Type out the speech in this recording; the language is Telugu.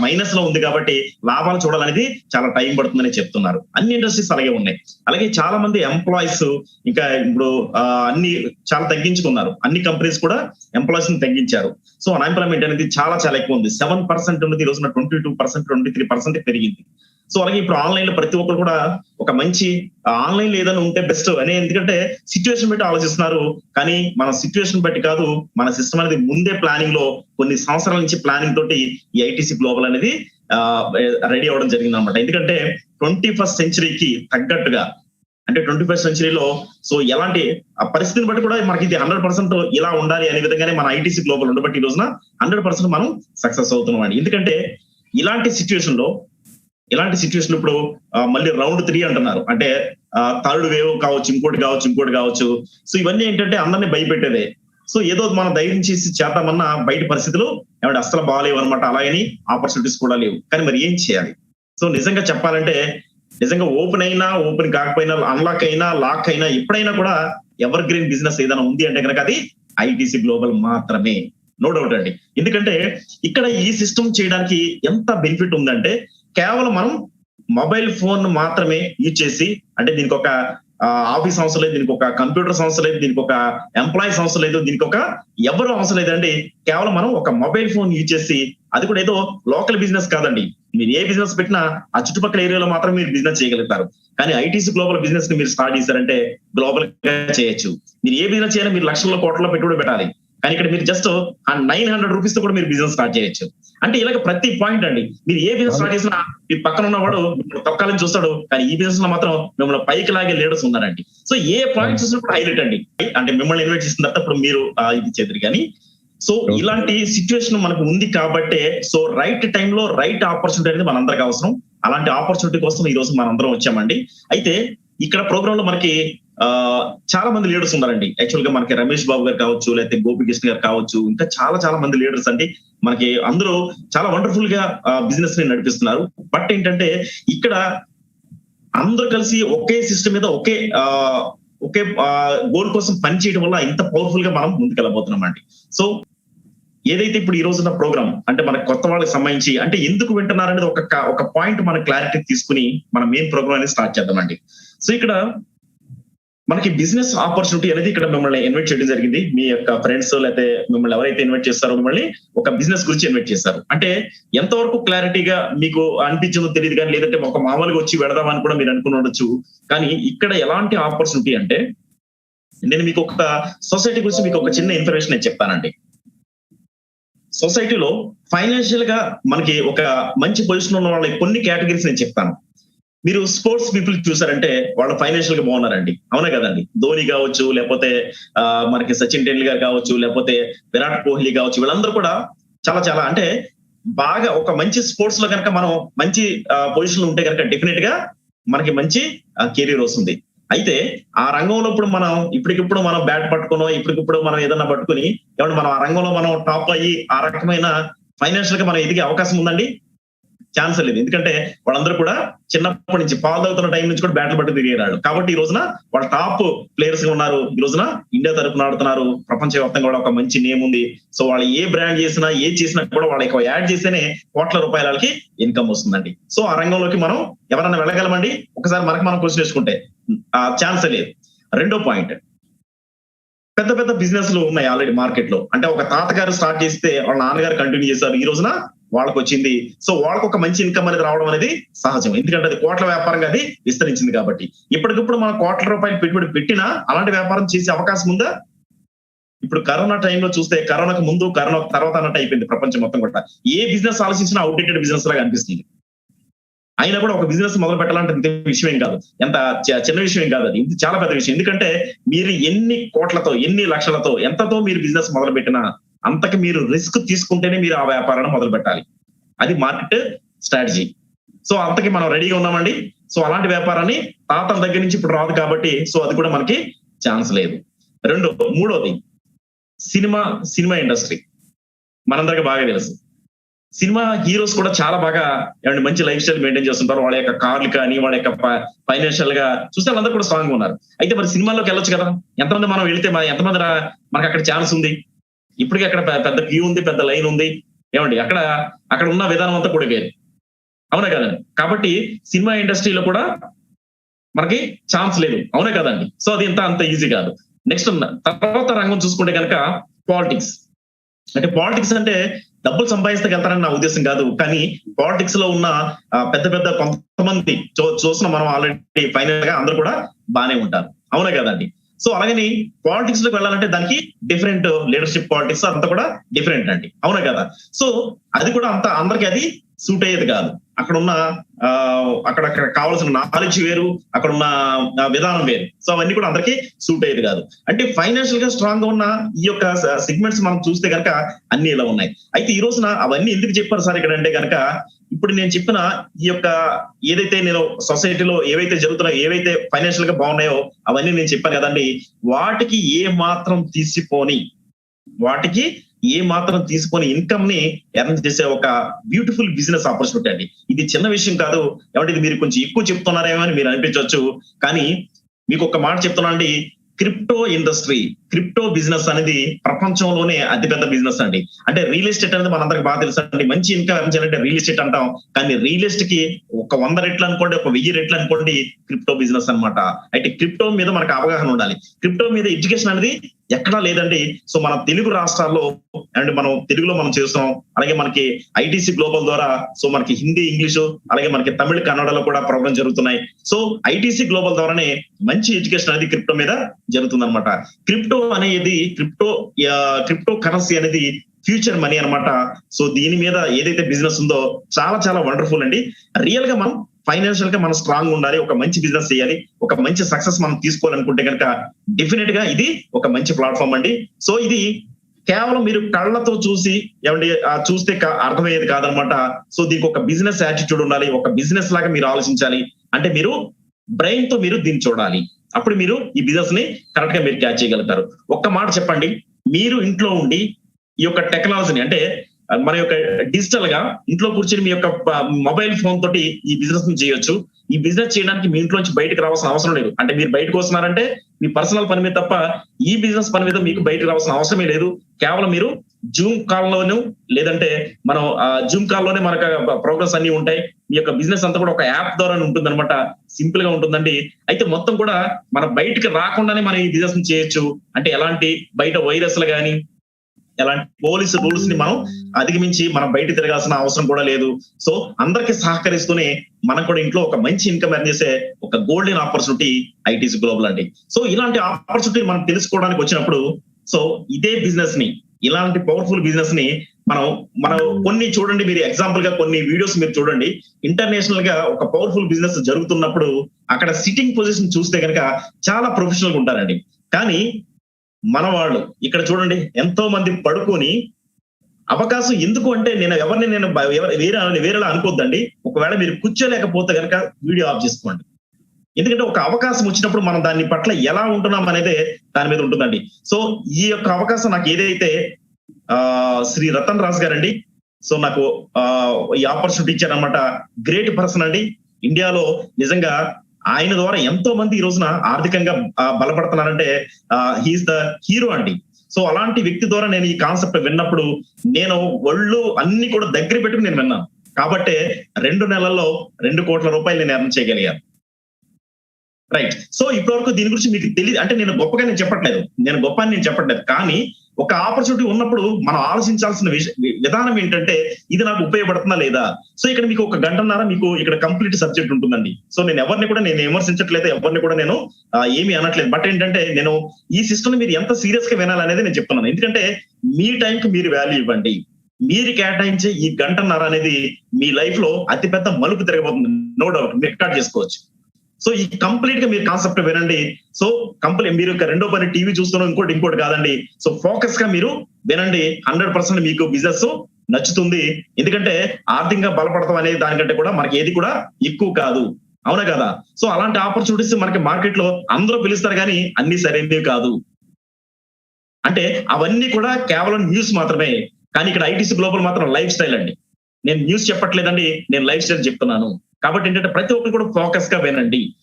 మైనస్లో ఉంది కాబట్టి లాభాలు చూడాలనేది చాలా టైం పడుతుందని చెప్తున్నారు. అన్ని ఇండస్ట్రీస్ అలాగే ఉన్నాయి. అలాగే చాలా మంది ఎంప్లాయీస్ ఇంకా ఇప్పుడు అన్ని చాలా తగ్గించుకున్నారు. అన్ని కంపెనీస్ కూడా ఎంప్లాయీస్ని తగ్గించారు. సో అన్ఎంప్లాయ్మెంట్ అనేది చాలా చాలా ఎక్కువ ఉంది. సెవెన్ పర్సెంట్ ఉన్నది ఈ రోజున twenty two percent twenty three percent పెరిగింది. సో అలాగే ఇప్పుడు ఆన్లైన్లో ప్రతి ఒక్కరు కూడా ఒక మంచి ఆన్లైన్లో ఏదైనా ఉంటే బెస్ట్ అని ఎందుకంటే సిచ్యువేషన్ బట్టి ఆలోచిస్తున్నారు. కానీ మన సిచ్యువేషన్ బట్టి కాదు మన సిస్టమ్ అనేది ముందే ప్లానింగ్లో కొన్ని సంవత్సరాల నుంచి ప్లానింగ్ తోటి ఈ ఐటీసీ గ్లోబల్ అనేది రెడీ అవ్వడం జరిగింది అనమాట ఎందుకంటే ట్వంటీ ఫస్ట్ సెంచరీకి తగ్గట్టుగా అంటే ట్వంటీ ఫస్ట్ సెంచరీలో సో ఎలాంటి ఆ పరిస్థితిని బట్టి కూడా మనకి ఇది హండ్రెడ్ పర్సెంట్ ఇలా ఉండాలి అనే విధంగానే మన ఐటీసీ గ్లోబల్ ఉండబట్టి ఈ రోజున హండ్రెడ్ పర్సెంట్ మనం సక్సెస్ అవుతున్నాం అండి. ఎందుకంటే ఇలాంటి సిచ్యువేషన్లో ఇలాంటి సిచ్యువేషన్ ఇప్పుడు మళ్ళీ రౌండ్ త్రీ అంటున్నారు. అంటే థర్డ్ వేవ్ కావచ్చు ఇంకోటి కావచ్చు ఇంకోటి కావచ్చు. సో ఇవన్నీ ఏంటంటే అందరినీ భయపెట్టేదే. సో ఏదో మనం ధైర్యం చేసి చేద్దామన్న బయట పరిస్థితులు ఏమంటే అస్సలు బాగాలేవు అనమాట అలాగని ఆపర్చునిటీస్ కూడా లేవు. కానీ మరి ఏం చేయాలి? సో నిజంగా చెప్పాలంటే నిజంగా ఓపెన్ అయినా ఓపెన్ కాకపోయినా అన్లాక్ అయినా లాక్ అయినా ఎప్పుడైనా కూడా ఎవర్ గ్రీన్ బిజినెస్ ఏదైనా ఉంది అంటే కనుక అది ఐటీసీ గ్లోబల్ మాత్రమే. నో డౌట్ అండి. ఎందుకంటే ఇక్కడ ఈ సిస్టమ్ చేయడానికి ఎంత బెనిఫిట్ ఉందంటే కేవలం మనం మొబైల్ ఫోన్ మాత్రమే యూజ్ చేసి అంటే దీనికి ఒక ఆఫీస్ అవసరం లేదు దీనికి ఒక కంప్యూటర్ అవసరం లేదు దీనికి ఒక ఎంప్లాయీస్ అవసరం లేదు దీనికి ఒక ఎవరు అవసరం లేదండి. కేవలం మనం ఒక మొబైల్ ఫోన్ యూజ్ చేసి అది కూడా ఏదో లోకల్ బిజినెస్ కాదండి. మీరు ఏ బిజినెస్ పెట్టినా ఆ చుట్టుపక్కల ఏరియాలో మాత్రం మీరు బిజినెస్ చేయగలుగుతారు. కానీ ఐటీసీ గ్లోబల్ బిజినెస్ని మీరు స్టార్ట్ చేశారంటే గ్లోబల్గా చేయొచ్చు. మీరు ఏ బిజినెస్ చేయాలి మీరు లక్షల కోట్ల పెట్టుబడి పెట్టాలి. కానీ ఇక్కడ మీరు జస్ట్ నైన్ హండ్రెడ్ రూపీస్తో కూడా మీరు బిజినెస్ స్టార్ట్ చేయొచ్చు. అంటే ఇలాగ ప్రతి పాయింట్ అండి మీరు ఏ బిజినెస్ స్టార్ట్ చేసినా మీ పక్కన ఉన్నవాడు మిమ్మల్ని తొక్కాలని చూస్తాడు కానీ ఈ బిజినెస్లో మాత్రం మిమ్మల్ని పైకి లాగే లీడర్స్ ఉన్నారండి. సో ఏ పాయింట్ చూసినప్పుడు హైలైట్ అండి. అంటే మిమ్మల్ని ఇన్వైట్ చేసిన తర్వాత ఇప్పుడు మీరు ఆ, ఇది చేద్దరు కానీ సో ఇలాంటి సిచ్యువేషన్ మనకు ఉంది కాబట్టే సో రైట్ టైంలో రైట్ ఆపర్చునిటీ అనేది మనందరికి అవసరం. అలాంటి ఆపర్చునిటీ కోసం ఈ రోజు మనందరం వచ్చామండి. అయితే ఇక్కడ ప్రోగ్రామ్లో మనకి ఆ చాలా మంది లీడర్స్ ఉన్నారండి. యాక్చువల్గా మనకి రమేష్ బాబు గారు కావచ్చు లేకపోతే గోపికృష్ణ గారు కావచ్చు ఇంకా చాలా చాలా మంది లీడర్స్ అండి. మనకి అందరూ చాలా వండర్ఫుల్గా బిజినెస్ని నడిపిస్తున్నారు. బట్ ఏంటంటే ఇక్కడ అందరూ కలిసి ఒకే సిస్టమ్ మీద ఒకే ఆ ఒకే గోల్ కోసం పని చేయడం వల్ల ఇంత పవర్ఫుల్గా మనం ముందుకెళ్ళబోతున్నాం అండి. సో ఏదైతే ఇప్పుడు ఈ రోజున ప్రోగ్రామ్ అంటే మన కొత్త వాళ్ళకి సంబంధించి అంటే ఎందుకు వింటున్నారనేది ఒక ఒక పాయింట్ మన క్లారిటీ తీసుకుని మన మెయిన్ ప్రోగ్రామ్ అనేది స్టార్ట్ చేద్దామండి సో ఇక్కడ మనకి బిజినెస్ ఆపర్చునిటీ అనేది ఇక్కడ మిమ్మల్ని ఇన్వైట్ చేయడం జరిగింది. మీ యొక్క ఫ్రెండ్స్ లేకపోతే మిమ్మల్ని ఎవరైతే ఇన్వైట్ చేస్తారో మిమ్మల్ని ఒక బిజినెస్ గురించి ఇన్వైట్ చేస్తారు. అంటే ఎంతవరకు క్లారిటీగా మీకు అనిపించిందో తెలియదు కానీ లేదంటే ఒక మామూలుగా వచ్చి వెడదామని కూడా మీరు అనుకుని ఉండొచ్చు. కానీ ఇక్కడ ఎలాంటి ఆపర్చునిటీ అంటే నేను మీకు ఒక సొసైటీ గురించి మీకు ఒక చిన్న ఇన్ఫర్మేషన్ నేను చెప్తానండి. సొసైటీలో ఫైనాన్షియల్గా మనకి ఒక మంచి పొజిషన్ ఉన్న వాళ్ళ కొన్ని కేటగిరీస్ నేను చెప్తాను. మీరు స్పోర్ట్స్ పీపుల్ చూసారంటే వాళ్ళు ఫైనాన్షియల్గా బాగున్నారండి. అవునా కదండి? ధోని కావచ్చు లేకపోతే ఆ, మనకి సచిన్ టెండూల్కర్ కావచ్చు లేకపోతే విరాట్ కోహ్లీ కావచ్చు వీళ్ళందరూ కూడా చాలా చాలా అంటే బాగా ఒక మంచి స్పోర్ట్స్లో కనుక మనం మంచి పొజిషన్లో ఉంటే కనుక డెఫినెట్గా మనకి మంచి కెరీర్ వస్తుంది. అయితే ఆ రంగంలో ఇప్పుడు మనం ఇప్పటికిప్పుడు మనం బ్యాట్ పట్టుకునో ఇప్పటికిప్పుడు మనం ఏదన్నా పట్టుకుని ఏమంటే మనం ఆ రంగంలో మనం టాప్ అయ్యి ఆ రకమైన ఫైనాన్షియల్గా మనం ఎదిగే అవకాశం ఉందండి? ఛాన్స్ లేదు. ఎందుకంటే వాళ్ళందరూ కూడా చిన్నప్పటి నుంచి పాలు అవుతున్న టైం నుంచి కూడా బ్యాట్లు పట్టు తిరిగారు కాబట్టి ఈ రోజున వాళ్ళ టాప్ ప్లేయర్స్గా ఉన్నారు. ఈ రోజున ఇండియా తరపున ఆడుతున్నారు. ప్రపంచ వ్యాప్తంగా కూడా ఒక మంచి నేమ్ ఉంది. సో వాళ్ళు ఏ బ్రాండ్ చేసినా ఏ చేసినా కూడా వాళ్ళకి యాడ్ చేస్తేనే కోట్ల రూపాయలకి ఇన్కమ్ వస్తుందండి. సో ఆ రంగంలోకి మనం ఎవరైనా వెళ్ళగలమండి? ఒకసారి మనకు మనం క్వశ్చన్ చేసుకుంటే ఆ ఛాన్స్ లేదు. రెండో పాయింట్. పెద్ద పెద్ద బిజినెస్లు ఉన్నాయి ఆల్రెడీ మార్కెట్లో అంటే ఒక తాతగారు స్టార్ట్ చేస్తే వాళ్ళ నాన్నగారు కంటిన్యూ చేశారు. ఈ రోజున వాళ్ళకి వచ్చింది సో వాళ్ళకు ఒక మంచి ఇన్కమ్ అనేది రావడం అనేది సహజం. ఎందుకంటే అది కోట్ల వ్యాపారంగా అది విస్తరించింది కాబట్టి. ఇప్పటికిప్పుడు మనం కోట్ల రూపాయలు పెట్టుబడి పెట్టినా అలాంటి వ్యాపారం చేసే అవకాశం ఉందా? ఇప్పుడు కరోనా టైంలో చూస్తే కరోనాకు ముందు కరోనా తర్వాత అన్నట్టు అయిపోయింది ప్రపంచం మొత్తం కూడా. ఏ బిజినెస్ ఆలోచించినా అవుట్డేటెడ్ బిజినెస్ లాగా అనిపిస్తుంది. అయినా కూడా ఒక బిజినెస్ మొదలు పెట్టాలంటే విషయం ఏం కాదు. ఎంత చిన్న విషయం ఏం కాదు అది. ఇది చాలా పెద్ద విషయం. ఎందుకంటే మీరు ఎన్ని కోట్లతో ఎన్ని లక్షలతో ఎంతతో మీరు బిజినెస్ మొదలు పెట్టినా అంతకి మీరు రిస్క్ తీసుకుంటేనే మీరు ఆ వ్యాపారాన్ని మొదలు పెట్టాలి. అది మార్కెట్ స్ట్రాటజీ. సో అంతకి మనం రెడీగా ఉన్నామండి. సో అలాంటి వ్యాపారాన్ని తాతల దగ్గర నుంచి ఇప్పుడు రాదు కాబట్టి సో అది కూడా మనకి ఛాన్స్ లేదు. రెండు మూడోది సినిమా సినిమా ఇండస్ట్రీ. మనందరికి బాగా తెలుసు. సినిమా హీరోస్ కూడా చాలా బాగా ఏమంటే మంచి లైఫ్ స్టైల్ మెయింటైన్ చేస్తుంటారు. వాళ్ళ యొక్క కార్లు కానీ వాళ్ళ యొక్క ఫైనాన్షియల్గా చూస్తే వాళ్ళందరూ కూడా స్ట్రాంగ్ ఉన్నారు. అయితే మరి సినిమాలోకి వెళ్ళొచ్చు కదా? ఎంతమంది మనం వెళితే మన ఎంతమంది మనకు అక్కడ ఛాన్స్ ఉంది? ఇప్పటికీ అక్కడ పెద్ద క్యూ ఉంది పెద్ద లైన్ ఉంది. ఏమండి? అక్కడ అక్కడ ఉన్న విధానం అంతా కూడా వేరు. అవునా కదండి? కాబట్టి సినిమా ఇండస్ట్రీలో కూడా మనకి ఛాన్స్ లేదు. అవునా కదండి? సో అది ఇంత అంత ఈజీ కాదు. నెక్స్ట్ తర్వాత రంగం చూసుకుంటే కనుక పాలిటిక్స్ అంటే పాలిటిక్స్ అంటే డబ్బులు సంపాదిస్తే వెళ్తారని నా ఉద్దేశం కాదు. కానీ పాలిటిక్స్లో ఉన్న పెద్ద పెద్ద కొంతమంది చూ- చూసిన మనం ఆల్రెడీ ఫైనల్గా అందరూ కూడా బానే ఉంటారు. అవునా కదండి? సో అలాగని పాలిటిక్స్లోకి వెళ్ళాలంటే దానికి డిఫరెంట్ లీడర్షిప్ పాలిటిక్స్ అంతా కూడా డిఫరెంట్ అండి. అవునా కదా? సో అది కూడా అంత అందరికి అది సూట్ అయ్యేది కాదు. అక్కడ ఉన్న ఆ, అక్కడ అక్కడ కావాల్సిన నాలెడ్జ్ వేరు అక్కడ ఉన్న విధానం వేరు. సో అవన్నీ కూడా అందరికీ సూట్ అయ్యేది కాదు. అంటే ఫైనాన్షియల్గా స్ట్రాంగ్గా ఉన్న ఈ యొక్క సెగ్మెంట్స్ మనం చూస్తే కనుక అన్ని ఇలా ఉన్నాయి. అయితే ఈ రోజున అవన్నీ ఎందుకు చెప్పారు సార్ ఇక్కడ అంటే కనుక ఇప్పుడు నేను చెప్పిన ఈ యొక్క ఏదైతే నేను సొసైటీలో ఏవైతే జరుగుతున్నాయో ఏవైతే ఫైనాన్షియల్గా బాగున్నాయో అవన్నీ నేను చెప్పాను కదండి వాటికి ఏ మాత్రం తీసిపోని వాటికి ఏ మాత్రం తీసుకొని ఇన్కమ్ని ఎర్న్ చేసే ఒక బ్యూటిఫుల్ బిజినెస్ ఆపర్చునిటీ అండి. ఇది చిన్న విషయం కాదు. ఏమంటే ఇది మీరు కొంచెం ఎక్కువ చెప్తున్నారేమో అని మీరు అనిపించవచ్చు. కానీ మీకు ఒక మాట చెప్తున్నా అండి క్రిప్టో ఇండస్ట్రీ క్రిప్టో బిజినెస్ అనేది ప్రపంచంలోనే అతిపెద్ద బిజినెస్ అండి. అంటే రియల్ ఎస్టేట్ అనేది మనందరికి బాగా తెలుసు అండి మంచి ఇన్కమ్ ఏం చేయాలంటే రియల్ ఎస్టేట్ అంటాం. కానీ రియల్ ఎస్టేట్కి ఒక వంద రెట్లు అనుకోండి ఒక వెయ్యి రెట్లు అనుకోండి క్రిప్టో బిజినెస్ అన్నమాట. అయితే క్రిప్టో మీద మనకు అవగాహన ఉండాలి. క్రిప్టో మీద ఎడ్యుకేషన్ అనేది ఎక్కడా లేదండి. సో మన తెలుగు రాష్ట్రాల్లో అండ్ మనం తెలుగులో మనం చేస్తున్నాం. అలాగే మనకి ఐటీసీ గ్లోబల్ ద్వారా సో మనకి హిందీ ఇంగ్లీషు అలాగే మనకి తమిళ కన్నడలో కూడా ప్రోగ్రామ్ జరుగుతున్నాయి. సో ఐటీసీ గ్లోబల్ ద్వారానే మంచి ఎడ్యుకేషన్ అనేది క్రిప్టో మీద జరుగుతుంది అనమాట క్రిప్టో అనేది క్రిప్టో క్రిప్టో కరెన్సీ అనేది ఫ్యూచర్ మనీ అన్నమాట. సో దీని మీద ఏదైతే బిజినెస్ ఉందో చాలా చాలా వండర్ఫుల్ అండి. రియల్గా మనం ఫైనాన్షియల్గా మనం స్ట్రాంగ్ ఉండాలి ఒక మంచి బిజినెస్ చేయాలి ఒక మంచి సక్సెస్ మనం తీసుకోవాలనుకుంటే కనుక డెఫినెట్గా ఇది ఒక మంచి ప్లాట్ఫామ్ అండి. సో ఇది కేవలం మీరు కళ్ళతో చూసి ఏమండి చూస్తే అర్థమయ్యేది కాదనమాట సో దీనికి ఒక బిజినెస్ యాటిట్యూడ్ ఉండాలి ఒక బిజినెస్ లాగా మీరు ఆలోచించాలి. అంటే మీరు బ్రెయిన్తో మీరు దీన్ని చూడాలి. అప్పుడు మీరు ఈ బిజినెస్ని కరెక్ట్గా మీరు క్యాచ్ చేయగలుగుతారు. ఒక్క మాట చెప్పండి. మీరు ఇంట్లో ఉండి ఈ యొక్క టెక్నాలజీని అంటే మన యొక్క డిజిటల్గా ఇంట్లో కూర్చొని మీ యొక్క మొబైల్ ఫోన్ తోటి ఈ బిజినెస్ని చేయొచ్చు. ఈ బిజినెస్ చేయడానికి మీ ఇంట్లో నుంచి బయటకు రావాల్సిన అవసరం లేదు. అంటే మీరు బయటకు వస్తున్నారంటే మీ పర్సనల్ పని మీద తప్ప ఈ బిజినెస్ పని మీద మీకు బయటకు రావాల్సిన అవసరమే లేదు. కేవలం మీరు జూమ్ కాల్ లోను లేదంటే మనం జూమ్ కాల్లోనే మనకు ప్రోగ్రెస్ అన్ని ఉంటాయి. మీ యొక్క బిజినెస్ అంతా కూడా ఒక యాప్ ద్వారా ఉంటుంది అనమాట సింపుల్గా ఉంటుందండి. అయితే మొత్తం కూడా మన బయటకు రాకుండానే మనం ఈ బిజినెస్ చేయొచ్చు. అంటే ఎలాంటి బయట వైరస్లు కానీ ఎలాంటి పోలీసు రూల్స్ని మనం అధిగమించి మనం బయట తిరగాల్సిన అవసరం కూడా లేదు. సో అందరికి సహకరిస్తూనే మనం కూడా ఇంట్లో ఒక మంచి ఇన్కమ్ ఎర్న్ చేసే ఒక గోల్డెన్ ఆపర్చునిటీ ఐటీసీ గ్లోబల్ అండి. సో ఇలాంటి ఆపర్చునిటీ మనం తెలుసుకోవడానికి వచ్చినప్పుడు సో ఇదే బిజినెస్ని ఇలాంటి పవర్ఫుల్ బిజినెస్ని మనం మనం కొన్ని చూడండి మీరు ఎగ్జాంపుల్గా కొన్ని వీడియోస్ మీరు చూడండి. ఇంటర్నేషనల్గా ఒక పవర్ఫుల్ బిజినెస్ జరుగుతున్నప్పుడు అక్కడ సిట్టింగ్ పొజిషన్ చూస్తే కనుక చాలా ప్రొఫెషనల్గా ఉంటారండి. కానీ మన వాళ్ళు ఇక్కడ చూడండి ఎంతో మంది పడుకొని అవకాశం ఎందుకు అంటే నేను ఎవరిని నేను వేరే వేరేలా అనుకోద్దండి. ఒకవేళ మీరు కూర్చోలేకపోతే కనుక వీడియో ఆఫ్ చేసుకోండి. ఎందుకంటే ఒక అవకాశం వచ్చినప్పుడు మనం దాని పట్ల ఎలా ఉంటున్నాం అనేది దాని మీద ఉంటుందండి. సో ఈ యొక్క అవకాశం నాకు ఏదైతే ఆ శ్రీ రతన్ రాజ్ గారండి సో నాకు ఆ ఈ ఆపర్చునిటీ ఇచ్చారనమాట గ్రేట్ పర్సన్ అండి. ఇండియాలో నిజంగా ఆయన ద్వారా ఎంతో మంది ఈ రోజున ఆర్థికంగా ఆ, బలపడుతున్నారంటే హీఈస్ ద హీరో అండి. సో అలాంటి వ్యక్తి ద్వారా నేను ఈ కాన్సెప్ట్ విన్నప్పుడు నేను ఒళ్ళు అన్ని కూడా దగ్గర పెట్టుకుని నేను విన్నాను. కాబట్టి రెండు నెలల్లో రెండు కోట్ల రూపాయలు నేను ఎర్న్ చేయగలిగాను. రైట్ సో ఇప్పటివరకు దీని గురించి మీకు తెలియదు అంటే నేను గొప్పగా నేను చెప్పట్లేదు. నేను గొప్ప అని నేను చెప్పట్లేదు. కానీ ఒక ఆపర్చునిటీ ఉన్నప్పుడు మనం ఆలోచించాల్సిన విధానం ఏంటంటే ఇది నాకు ఉపయోగపడుతుందా లేదా? సో ఇక్కడ మీకు ఒక గంటన్నర మీకు ఇక్కడ కంప్లీట్ సబ్జెక్ట్ ఉంటుందండి. సో నేను ఎవరిని కూడా నేను విమర్శించట్లేదు. ఎవరిని కూడా నేను ఏమి అనట్లేదు. బట్ ఏంటంటే నేను ఈ సిస్టమ్ మీరు ఎంత సీరియస్గా వినాలనేది నేను చెప్తున్నాను. ఎందుకంటే మీ టైంకి మీరు వాల్యూ ఇవ్వండి. మీరు కేటాయించే ఈ గంటన్నర అనేది మీ లైఫ్లో అతిపెద్ద మలుపు తిరగబోతుంది. నో డౌట్ రికార్డ్ చేసుకోవచ్చు. సో ఈ కంప్లీట్గా మీరు కాన్సెప్ట్ వినండి. సో కంప్లీట్ మీరు ఒక రెండో పని టీవీ చూస్తున్నాం ఇంకోటి ఇంకోటి కాదండి. సో ఫోకస్గా మీరు వినండి. హండ్రెడ్ పర్సెంట్ మీకు బిజినెస్ నచ్చుతుంది. ఎందుకంటే ఆర్థికంగా బలపడతాం అనేది దానికంటే కూడా మనకి ఏది కూడా ఎక్కువ కాదు. అవునా కదా? సో అలాంటి ఆపర్చునిటీస్ మనకి మార్కెట్లో అందరూ పిలుస్తారు కానీ అన్ని సరైనవి కాదు. అంటే అవన్నీ కూడా కేవలం న్యూస్ మాత్రమే. కానీ ఇక్కడ ఐటీసీ గ్లోబల్ మాత్రం లైఫ్ స్టైల్ అండి. నేను న్యూస్ చెప్పట్లేదండి నేను లైఫ్ స్టైల్ చెప్తున్నాను. కాబట్టి ఏంటంటే ప్రతి ఒక్కరు కూడా ఫోకస్గా వినండి.